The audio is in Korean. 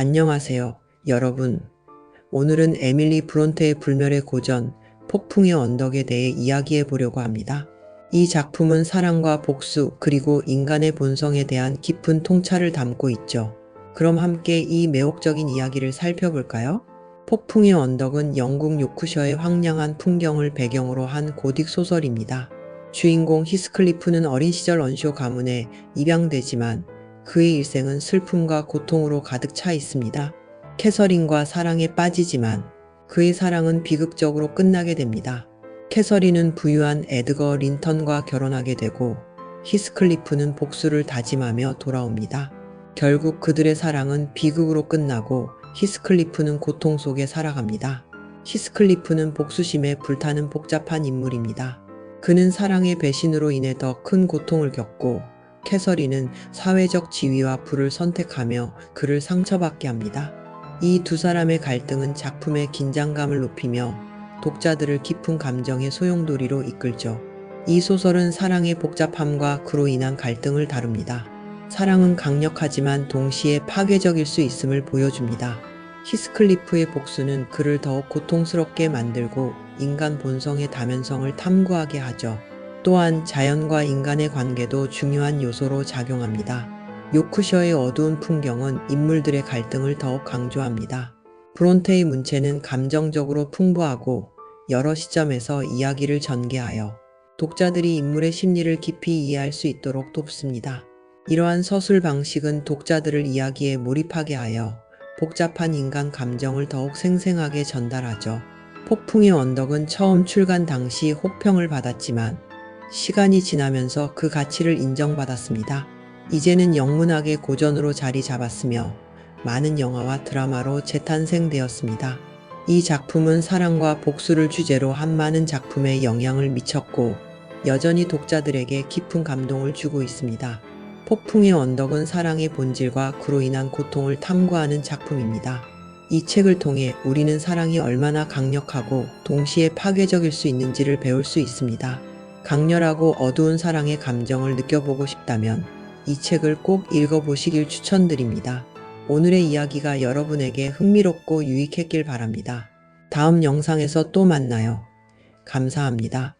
안녕하세요, 여러분. 오늘은 에밀리 브론테의 불멸의 고전, 폭풍의 언덕에 대해 이야기해 보려고 합니다. 이 작품은 사랑과 복수, 그리고 인간의 본성에 대한 깊은 통찰을 담고 있죠. 그럼 함께 이 매혹적인 이야기를 살펴볼까요? 폭풍의 언덕은 영국 요크셔의 황량한 풍경을 배경으로 한 고딕 소설입니다. 주인공 히스클리프는 어린 시절 언쇼 가문에 입양되지만 그의 일생은 슬픔과 고통으로 가득 차 있습니다. 캐서린과 사랑에 빠지지만 그의 사랑은 비극적으로 끝나게 됩니다. 캐서린은 부유한 에드거 린턴과 결혼하게 되고 히스클리프는 복수를 다짐하며 돌아옵니다. 결국 그들의 사랑은 비극으로 끝나고 히스클리프는 고통 속에 살아갑니다. 히스클리프는 복수심에 불타는 복잡한 인물입니다. 그는 사랑의 배신으로 인해 더 큰 고통을 겪고 캐서린은 사회적 지위와 부를 선택하며 그를 상처받게 합니다. 이 두 사람의 갈등은 작품의 긴장감을 높이며 독자들을 깊은 감정의 소용돌이로 이끌죠. 이 소설은 사랑의 복잡함과 그로 인한 갈등을 다룹니다. 사랑은 강력하지만 동시에 파괴적일 수 있음을 보여줍니다. 히스클리프의 복수는 그를 더욱 고통스럽게 만들고 인간 본성의 다면성을 탐구하게 하죠. 또한 자연과 인간의 관계도 중요한 요소로 작용합니다. 요크셔의 어두운 풍경은 인물들의 갈등을 더욱 강조합니다. 브론테의 문체는 감정적으로 풍부하고 여러 시점에서 이야기를 전개하여 독자들이 인물의 심리를 깊이 이해할 수 있도록 돕습니다. 이러한 서술 방식은 독자들을 이야기에 몰입하게 하여 복잡한 인간 감정을 더욱 생생하게 전달하죠. 폭풍의 언덕은 처음 출간 당시 혹평을 받았지만 시간이 지나면서 그 가치를 인정받았습니다. 이제는 영문학의 고전으로 자리 잡았으며 많은 영화와 드라마로 재탄생되었습니다. 이 작품은 사랑과 복수를 주제로 한 많은 작품에 영향을 미쳤고 여전히 독자들에게 깊은 감동을 주고 있습니다. 폭풍의 언덕은 사랑의 본질과 그로 인한 고통을 탐구하는 작품입니다. 이 책을 통해 우리는 사랑이 얼마나 강력하고 동시에 파괴적일 수 있는지를 배울 수 있습니다. 강렬하고 어두운 사랑의 감정을 느껴보고 싶다면 이 책을 꼭 읽어보시길 추천드립니다. 오늘의 이야기가 여러분에게 흥미롭고 유익했길 바랍니다. 다음 영상에서 또 만나요. 감사합니다.